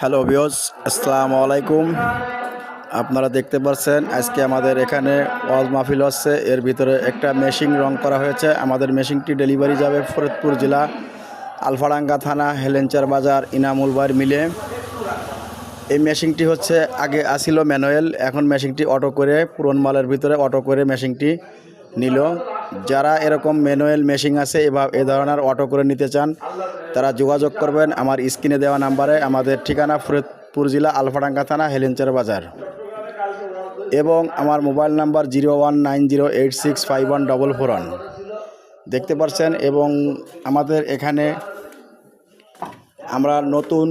Hello বিয়স আসসালামু আলাইকুম আপনারা দেখতে পাচ্ছেন, আজকে আমাদের এখানে ওয়াজ মাহফিল হচ্ছে। এর ভিতরে একটা মেশিন রং করা হয়েছে। আমাদের মেশিনটি ডেলিভারি যাবে ফরিদপুর জেলা, আলফাডাঙ্গা থানা, হেলেঞ্চার বাজার, ইনামুল বার মিলে। এই মেশিনটি হচ্ছে, আগে আসিল ম্যানুয়াল, এখন মেশিনটি অটো করে, পুরন মালের ভিতরে অটো করে মেশিনটি নিল। যারা এরকম ম্যানুয়াল মেশিন আছে এবার এ ধরনের অটো করে নিতে চান, তারা যোগাযোগ করবেন আমার স্ক্রিনে দেওয়া নাম্বারে আমাদের ঠিকানা ফরিদপুর জেলা আলফাডাঙ্গা থানা, হেলেঞ্চার বাজার। এবং আমার mobile number zero one nine zero eight six five one double four one. দেখতে পাচ্ছেন এবং আমাদের এখানে আমরা নতুন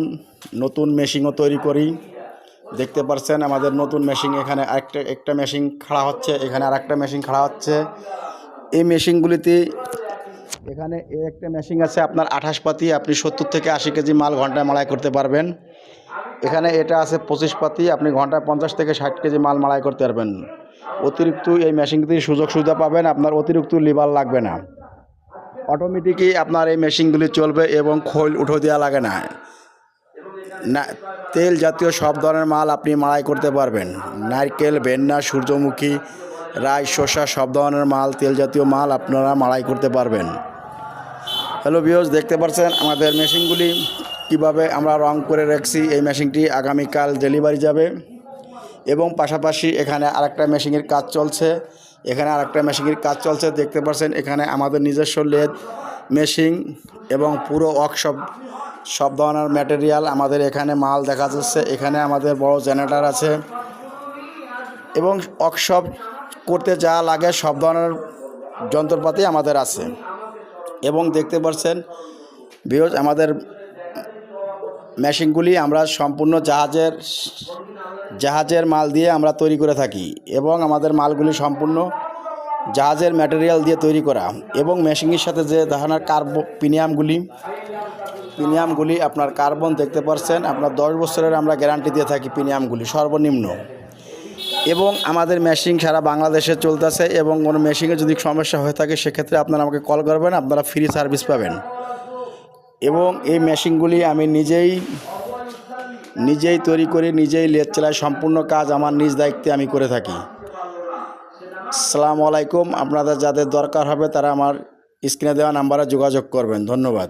নতুন মেশিনও তৈরি করি। দেখতে পাচ্ছেন আমাদের নতুন মেশিন এখানে আরেকটা, একটা মেশিন খাড়া হচ্ছে, এখানে আরেকটা মেশিন খাড়া হচ্ছে। এই মেশিনগুলিতে এখানে একটা মেশিন আছে, আপনার আঠাশ পাতি, আপনি সত্তর থেকে আশি কেজি মাল ঘন্টায় মাড়াই করতে পারবেন। এখানে এটা আছে পঁচিশ পাতি, আপনি ঘন্টায় পঞ্চাশ থেকে ষাট কেজি মাল মাড়াই করতে পারবেন। অতিরিক্ত এই মেশিনটি সুযোগ সুবিধা পাবেন, আপনার অতিরিক্ত লিভার লাগবে না। অটোমেটিকই আপনার এই মেশিনগুলি চলবে এবং খোল উঠো দেওয়া লাগে না। না, তেল জাতীয় সব ধরনের মাল আপনি মাড়াই করতে পারবেন। নারকেল, ভেন্না, সূর্যমুখী রাই শসা, সব ধরনের মাল তেল জাতীয় মাল আপনারা মাড়াই করতে পারবেন। হ্যালো বিয়স দেখতে পাচ্ছেন আমাদের মেশিনগুলি। কীভাবে আমরা রং করে রাখছি, এই মেশিনটি আগামীকাল ডেলিভারি যাবে। এবং পাশাপাশি এখানে আরেকটা মেশিনের কাজ চলছে। এখানে আরেকটা মেশিনের কাজ চলছে। দেখতে পাচ্ছেন এখানে আমাদের নিজস্ব লেদ মেশিন এবং পুরো ওয়ার্কশপ, সব ধরনের ম্যাটেরিয়াল আমাদের এখানে মাল দেখা যাচ্ছে। এখানে আমাদের বড় জেনারেটার আছে। এবং ওয়ার্কশপ করতে যা লাগে সব ধরনের যন্ত্রপাতি আমাদের আছে। এবং দেখতে পাচ্ছেন বিয়জ আমাদের মেশিনগুলি আমরা সম্পূর্ণ জাহাজের জাহাজের মাল দিয়ে আমরা তৈরি করে থাকি এবং আমাদের মালগুলি সম্পূর্ণ জাহাজের ম্যাটেরিয়াল দিয়ে তৈরি করা। এবং মেশিনের সাথে যে ধরনের কার্ব প্রিমিয়ামগুলি প্রিমিয়ামগুলি আপনার কার্বন দেখতে পাচ্ছেন, আপনার দশ বছরের আমরা গ্যারান্টি দিয়ে থাকি প্রিমিয়ামগুলি সর্বনিম্ন। এবং আমাদের মেশিন সারা বাংলাদেশে চলতেছে এবং কোনো মেশিনে যদি সমস্যা হয়ে থাকে, সেক্ষেত্রে আপনারা আমাকে কল করবেন, আপনারা ফ্রি সার্ভিস পাবেন। এবং এই মেশিনগুলি আমি নিজেই নিজেই তৈরি করে, নিজেই লেদ চালাই সম্পূর্ণ কাজ আমার নিজ দায়িত্বে আমি করে থাকি। আসসালামু আলাইকুম, আপনাদের যাদের দরকার হবে তারা আমার স্ক্রিনে দেওয়া নাম্বারে যোগাযোগ করবেন। ধন্যবাদ।